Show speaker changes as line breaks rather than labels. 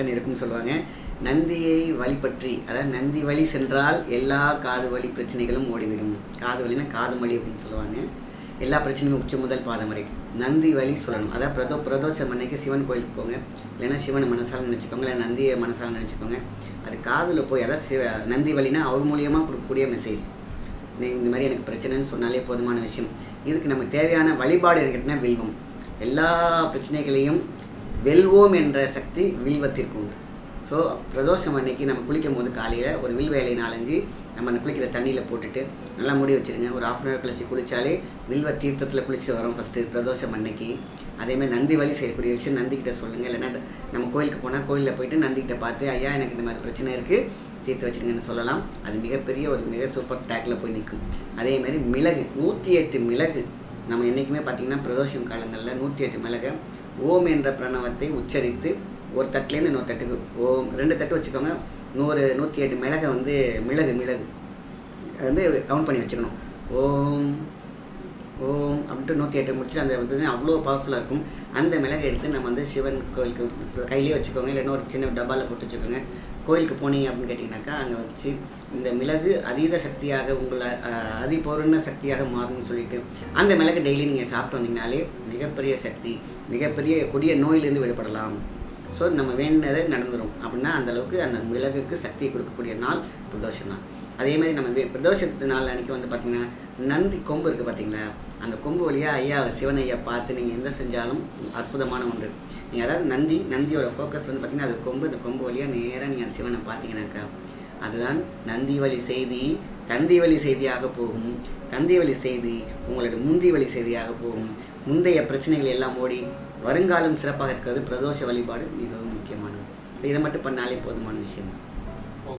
பிரச்சனை இருக்குன்னு சொல்லுவாங்க. நந்தியை வழி பற்றி அதாவது நந்தி வழி சென்றால் எல்லா காது வலி பிரச்சனைகளும் ஓடிவிடும். காது வழினா காது வலி அப்படின்னு சொல்லுவாங்க. எல்லா பிரச்சனையும் உச்ச முதல் பாதம் வரை. நந்தி வழி சொல்லணும். அதாவது பிரதோ பிரதோஷம் அன்னைக்கு சிவன் கோயிலுக்கு போங்க. இல்லைன்னா சிவனை மனசால் நினச்சிக்கோங்க இல்லை நந்தியை மனசால் நினச்சிக்கோங்க. அது காதில் போய் அதாவது சிவ நந்தி வழினா அவர் மூலியமாக கொடுக்கக்கூடிய மெசேஜ் நீ இந்த மாதிரி எனக்கு பிரச்சனைன்னு சொன்னாலே போதுமான விஷயம். இதுக்கு நமக்கு தேவையான வழிபாடு எனக்கிட்டனா வில்வம். எல்லா பிரச்சனைகளையும் வெல்வோம் என்ற சக்தி வில்வத்திற்கு உண்டு ஸோ பிரதோஷம் அன்னைக்கு நம்ம குளிக்கும் போது காலையில் ஒரு வில் வேலை நாலஞ்சு நம்ம அந்த குளிக்கிற தண்ணியில் போட்டுட்டு நல்லா முடி வச்சுருங்க. ஒரு ஆஃப் அன் ஹவர் கழிச்சு குளித்தாலே வில்வ தீர்த்தத்தில் குளிச்சு வரோம் ஃபஸ்ட்டு பிரதோஷம் அன்னைக்கு. அதேமாதிரி நந்தி வழி செய்யக்கூடிய விஷயம் நந்திக்கிட்ட சொல்லுங்கள் இல்லைன்னா நம்ம கோயிலுக்கு போனால் கோயிலில் போயிட்டு நந்திக்கிட்ட பார்த்து ஐயா எனக்கு இந்த மாதிரி பிரச்சனை இருக்குது தீர்த்து வச்சுருங்கன்னு சொல்லலாம். அது மிகப்பெரிய ஒரு மிக சூப்பர் டேக்கில் போய் நிற்கும். அதேமாதிரி மிளகு நூற்றி எட்டு மிளகு நம்ம என்றைக்குமே பார்த்திங்கன்னா பிரதோஷம் காலங்களில் நூற்றி எட்டு மிளகை ஓம் என்ற பிரணவத்தை உச்சரித்து ஒரு தட்டுலேருந்து இன்னொரு தட்டுக்கு ஓம் ரெண்டு தட்டு வச்சுக்கோங்க. நூறு நூற்றி எட்டு மிளகை வந்து மிளகு மிளகு. வந்து கவுண்ட் பண்ணி வச்சுக்கணும். ஓம் ஓம் நூற்றி எட்டு முடிச்சு அந்த வந்து அவ்வளோ பவர்ஃபுல்லாக இருக்கும். அந்த மிளகு எடுத்து நம்ம வந்து சிவன் கோயிலுக்கு கையிலே வச்சுக்கோங்க. இல்லைன்னா ஒரு சின்ன டப்பாவில் போட்டு வச்சுக்கோங்க. கோயிலுக்கு போனீங்க அப்படின்னு கேட்டிங்கனாக்கா அங்கே வச்சு இந்த மிளகு அதீத சக்தியாக உங்களை அதிபூர்ண சக்தியாக மாறும்னு சொல்லிட்டு அந்த மிளகு டெய்லி நீங்கள் சாப்பிட்டு வந்தீங்கனாலே மிகப்பெரிய சக்தி மிகப்பெரிய கொடிய நோயிலேருந்து விடுபடலாம். ஸோ நம்ம வேண்டினதை நடந்துரும். அப்படின்னா அந்த அளவுக்கு அந்த மிளகுக்கு சக்தியை கொடுக்கக்கூடிய நாள் பிரதோஷம் தான். அதே மாதிரி நம்ம பிரதோஷத்து நாள் அன்றைக்கி வந்து பார்த்திங்கன்னா நந்தி கொம்பு இருக்குது பார்த்தீங்களா அந்த கொம்பு வழியாக ஐயா சிவன் ஐயா பார்த்து நீங்கள் எந்த செஞ்சாலும் அற்புதமான ஒன்று. நீங்கள் அதாவது நந்தி நந்தியோட ஃபோக்கஸ் வந்து பார்த்திங்கன்னா அது கொம்பு அந்த கொம்பு வழியாக நேராக நீங்கள் சிவனை பார்த்தீங்கன்னாக்கா அதுதான் நந்தி வழி செய்தி. தந்தி வழி செய்தியாக போகும். தந்தி வழி செய்தி உங்களோட முந்தி வழி செய்தியாக போகும். முந்தைய பிரச்சனைகள் எல்லாம் ஓடி வருங்காலம் சிறப்பாக இருக்கிறது பிரதோஷ வழிபாடு மிகவும் முக்கியமானது. இதை மட்டும் பண்ணாலே போதுமான விஷயம் தான்